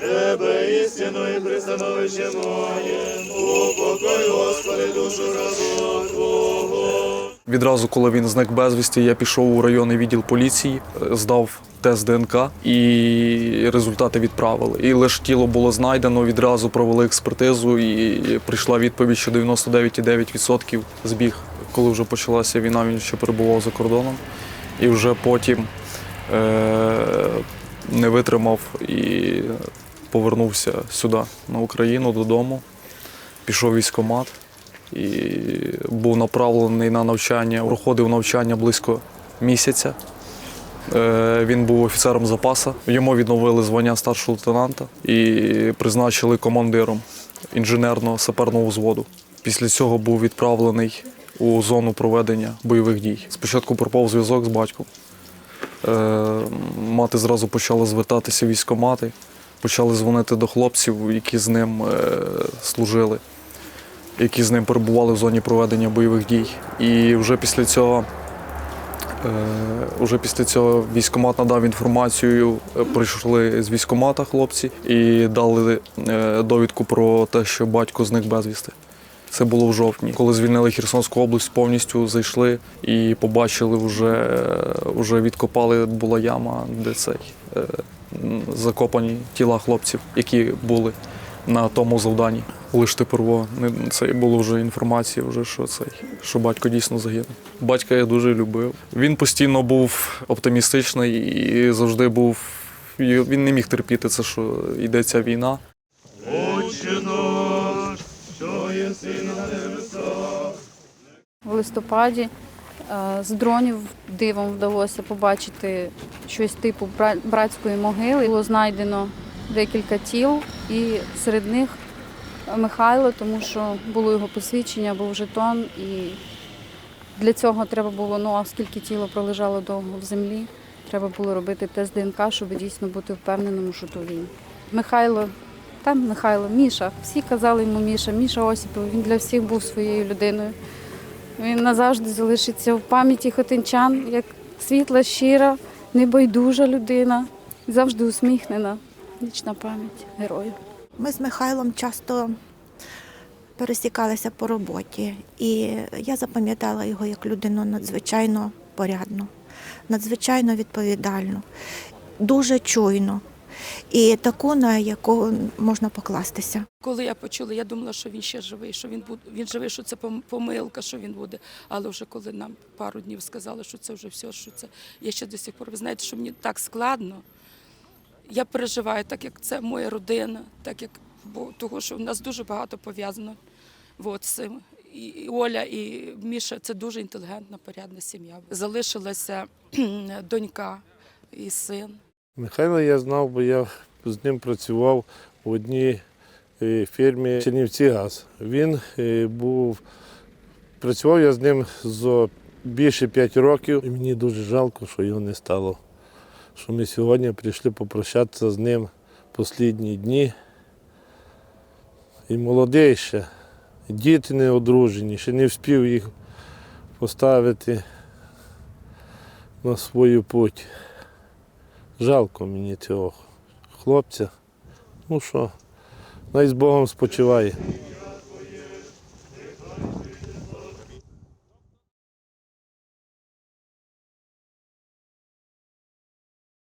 Тебе істину і пристановище моє, упокой, Господи, душу Твого. Відразу, коли він зник безвісті, я пішов у районний відділ поліції, е, здав тест ДНК і результати відправили. І лише тіло було знайдено, відразу провели експертизу, і прийшла відповідь, що 99,9% збіг. Коли вже почалася війна, він ще перебував за кордоном. І вже потім е- не витримав і повернувся сюди, на Україну, додому. Пішов в військкомат і був направлений на навчання. Проходив навчання близько місяця. Е, Він був офіцером запасу. Йому відновили звання старшого лейтенанта і призначили командиром інженерного саперного взводу. Після цього був відправлений у зону проведення бойових дій. Спочатку пропав зв'язок з батьком. Е, Мати зразу почала звертатися в військкомати, почали дзвонити до хлопців, які з ним е, служили які з ним перебували в зоні проведення бойових дій. І вже після цього, е, вже після цього військкомат надав інформацію, прийшли з військкомата хлопці і дали довідку про те, що батько зник безвісти. Це було в жовтні. Коли звільнили Херсонську область, повністю зайшли і побачили, вже, е, вже відкопали була яма, де цей е, закопані тіла хлопців, які були на тому завданні. Лише тепер не це було вже інформація, вже що цей, що батько дійсно загинув. Батька я дуже любив. Він постійно був оптимістичний і завжди був. Він не міг терпіти це, що йдеться війна. В листопаді е, з дронів дивом вдалося побачити щось типу братської могили. Було знайдено декілька тіл, і серед них Михайло, тому що було його посвідчення, був жетон, і для цього треба було, ну оскільки тіло пролежало довго в землі, треба було робити тест ДНК, щоб дійсно бути впевненим, що то він. Михайло, там Михайло, Міша. Всі казали йому Міша, Міша Осіпов. Він для всіх був своєю людиною. Він назавжди залишиться в пам'яті хотинчан як світла, щира, небайдужа людина, завжди усміхнена. Вічна пам'ять герою. Ми з Михайлом часто пересікалися по роботі, і я запам'ятала його як людину надзвичайно порядну, надзвичайно відповідальну, дуже чуйну і таку, на яку можна покластися. Коли я почула, я думала, що він ще живий, що він буде він живий, що це помилка, що він буде. Але вже коли нам пару днів сказали, що це вже все, що це я ще до сих пор. Ви знаєте, що мені так складно. Я переживаю, так як це моя родина, так як бо того, що в нас дуже багато пов'язано от, цим. І Оля, і Міша це дуже інтелігентна, порядна сім'я. Залишилася донька і син. Михайла я знав, бо я з ним працював в одній е, фірмі Чернівці Газ. Він е, був, працював я з ним за більше 5 років, і мені дуже жалко, що його не стало. Що ми сьогодні прийшли попрощатися з ним останні дні. І молодий ще, діти не одружені, ще не встиг їх поставити на свою путь. Жалко мені цього хлопця. Ну що, най з Богом спочиває.